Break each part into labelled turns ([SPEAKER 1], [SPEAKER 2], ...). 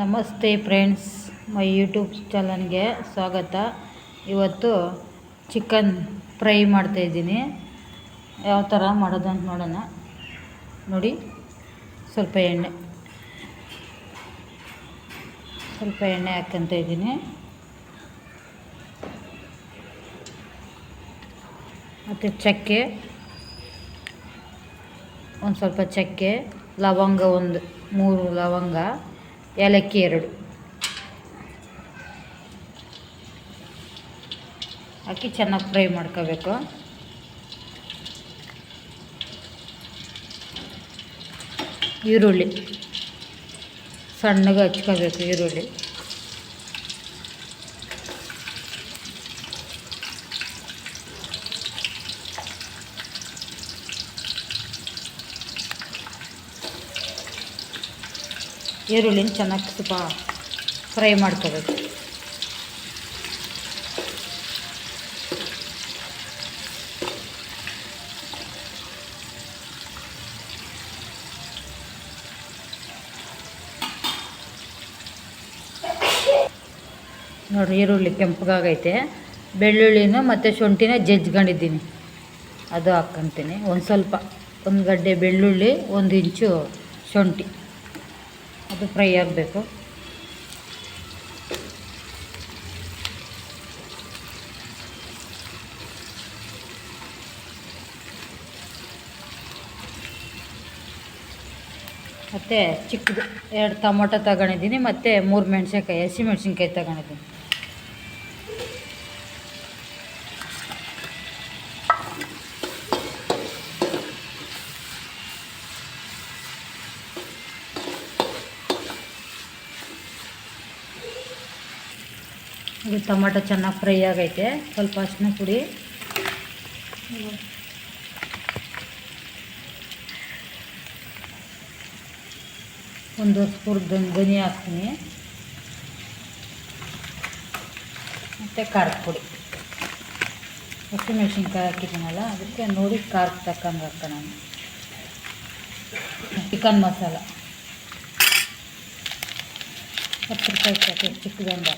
[SPEAKER 1] ನಮಸ್ತೆ friends, my YouTube ಚಾನಲ್ಗೆ ಸ್ವಾಗತ. ಇವತ್ತು ಚಿಕನ್ ಫ್ರೈ ಮಾಡ್ತಾಯಿದ್ದೀನಿ ಯಾವ ಥರ ಮಾಡೋದಂತ ನೋಡೋಣ. ನೋಡಿ, ಸ್ವಲ್ಪ ಎಣ್ಣೆ. ಸ್ವಲ್ಪ ಎಣ್ಣೆ ಹಾಕ್ಕೊಂತ ಇದ್ದೀನಿ. ಮತ್ತು ಚಕ್ಕೆ. ಒಂದು ಸ್ವಲ್ಪ ಚಕ್ಕೆ, ಲವಂಗ ಒಂದು, ಮೂರು ಲವಂಗ. ಏಲಕ್ಕಿ ಎರಡು. ಹಾಕಿ ಚೆನ್ನಾಗಿ ಫ್ರೈ ಮಾಡ್ಕೋಬೇಕು. ಈರುಳ್ಳಿ. ಸಣ್ಣಗೆ ಹಚ್ಕೋಬೇಕು ಈರುಳ್ಳಿ. ಈರುಳ್ಳಿನ ಚೆನ್ನಾಗಿ ಸ್ವಲ್ಪ ಫ್ರೈ ಮಾಡ್ಕೋಬೇಕು. ನೋಡಿ ಈರುಳ್ಳಿ ಕೆಂಪಗಾಗೈತೆ. ಬೆಳ್ಳುಳ್ಳಿನ ಮತ್ತು ಶುಂಠಿನ ಜಜ್ಕೊಂಡಿದ್ದೀನಿ ಅದು ಹಾಕ್ಕೊಂತೀನಿ. ಒಂದು ಸ್ವಲ್ಪ, ಒಂದು ಗಡ್ಡೆ ಬೆಳ್ಳುಳ್ಳಿ, ಒಂದು ಇಂಚು ಶುಂಠಿ. ಅದು ಫ್ರೈ ಆಗಬೇಕು. ಮತ್ತು ಚಿಕ್ಕದು ಎರಡು ಟೊಮೊಟೊ ತಗೊಂಡಿದ್ದೀನಿ ಮತ್ತು ಮೂರು ಮೆಣಸಿನ್ಕಾಯಿ ಹಸಿ ಮೆಣಸಿನ್ಕಾಯಿ ತಗೊಂಡಿದ್ದೀನಿ. ಇದು ಟೊಮೆಟೊ ಚೆನ್ನಾಗಿ ಫ್ರೈ ಆಗೈತೆ. ಸ್ವಲ್ಪ ಅರ್ಶಿನ ಪುಡಿ. ಒಂದು ಸ್ಪೂರ್ ಧನಿ ಹಾಕ್ತೀನಿ. ಮತ್ತು ಖಾರದ ಪುಡಿ. ಹಸಿಮೆಣ್ಸಿನ್ಕಾಯಿ ಹಾಕಿದ್ದೀನಲ್ಲ, ಅದಕ್ಕೆ ನೋಡಿ ಖಾರಕ್ಕೆ ತಕ್ಕಂಗೆ ಹಾಕೋಣ. ಚಿಕನ್ ಮಸಾಲ. ಹತ್ತು ರೂಪಾಯಿ ಚಿಕ್ಕ ಚಿಕ್ಕದೊಂದು.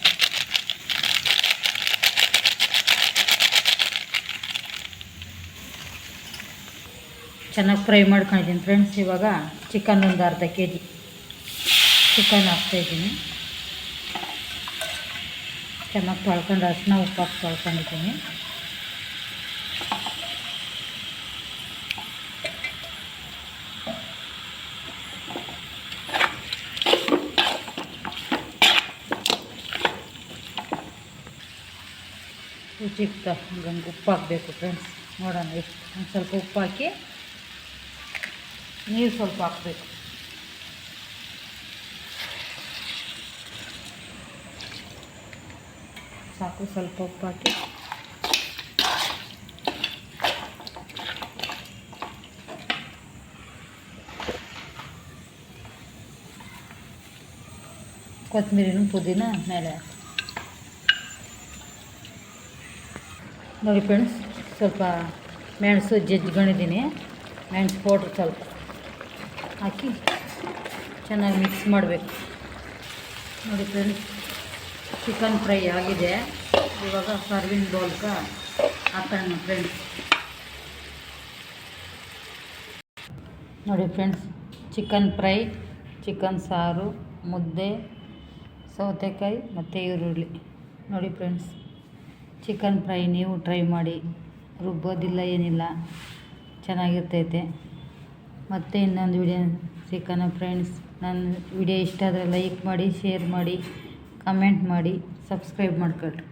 [SPEAKER 1] ಚೆನ್ನಾಗಿ ಫ್ರೈ ಮಾಡ್ಕೊಂಡಿದ್ದೀನಿ ಫ್ರೆಂಡ್ಸ್. ಇವಾಗ ಚಿಕನ್ ಒಂದು ಅರ್ಧ ಕೆ ಜಿ ಚಿಕನ್ ಹಾಕ್ತಾಯಿದ್ದೀನಿ ಚೆನ್ನಾಗಿ ತೊಳ್ಕೊಂಡು ಅರ್ಶಿನ ಉಪ್ಪಾಕಿ ತೊಳ್ಕೊಂಡಿದ್ದೀನಿ. ರುಚಿಗೆ ಉಪ್ಪು ಹಾಕಬೇಕು ಫ್ರೆಂಡ್ಸ್. ನೋಡೋಣ ಎಷ್ಟು ಒಂದು ಸ್ವಲ್ಪ ಉಪ್ಪು ಹಾಕಿ ನೀರು ಸ್ವಲ್ಪ ಹಾಕಬೇಕು. ಸಾಕು, ಸ್ವಲ್ಪ ಉಪ್ಪು ಹಾಕಿ. ಕೊತ್ತಂಬರಿನೂ ಪುದೀನ ಮೇಲೆ ನೋಡಿ ಫ್ರೆಂಡ್ಸ್, ಸ್ವಲ್ಪ ಮೆಣಸು ಜಜ್ಕೊಂಡಿದ್ದೀನಿ ಮೆಣಸು ಪೌಡ್ರ್ ಸ್ವಲ್ಪ ಹಾಕಿ ಚೆನ್ನಾಗಿ ಮಿಕ್ಸ್ ಮಾಡಬೇಕು. ನೋಡಿ ಫ್ರೆಂಡ್ಸ್ ಚಿಕನ್ ಫ್ರೈ ಆಗಿದೆ. ಇವಾಗ ಸರ್ವಿಂಗ್ ಬೌಲ್ಗೆ ಹಾಕೋಣ ಫ್ರೆಂಡ್ಸ್ ನೋಡಿ ಫ್ರೆಂಡ್ಸ್ ಚಿಕನ್ ಫ್ರೈ ಚಿಕನ್ ಸಾರು, ಮುದ್ದೆ, ಸೌತೆಕಾಯಿ ಮತ್ತು ಈರುಳ್ಳಿ. ನೋಡಿ ಫ್ರೆಂಡ್ಸ್ ಚಿಕನ್ ಫ್ರೈ ನೀವು ಟ್ರೈ ಮಾಡಿ. ರುಬ್ಬೋದಿಲ್ಲ ಏನಿಲ್ಲ. ಚೆನ್ನಾಗಿರ್ತೈತೆ. ಮತ್ತೆ ಇನ್ನೊಂದು ವಿಡಿಯೋ ಸಿಕ್ಕೋಣ ಫ್ರೆಂಡ್ಸ್ ನನ್ನ ವಿಡಿಯೋ ಇಷ್ಟ ಆದರೆ ಲೈಕ್ ಮಾಡಿ ಶೇರ್ ಮಾಡಿ ಕಮೆಂಟ್ ಮಾಡಿ ಸಬ್ಸ್ಕ್ರೈಬ್ ಮಾಡ್ಕೊಳ್ರಿ.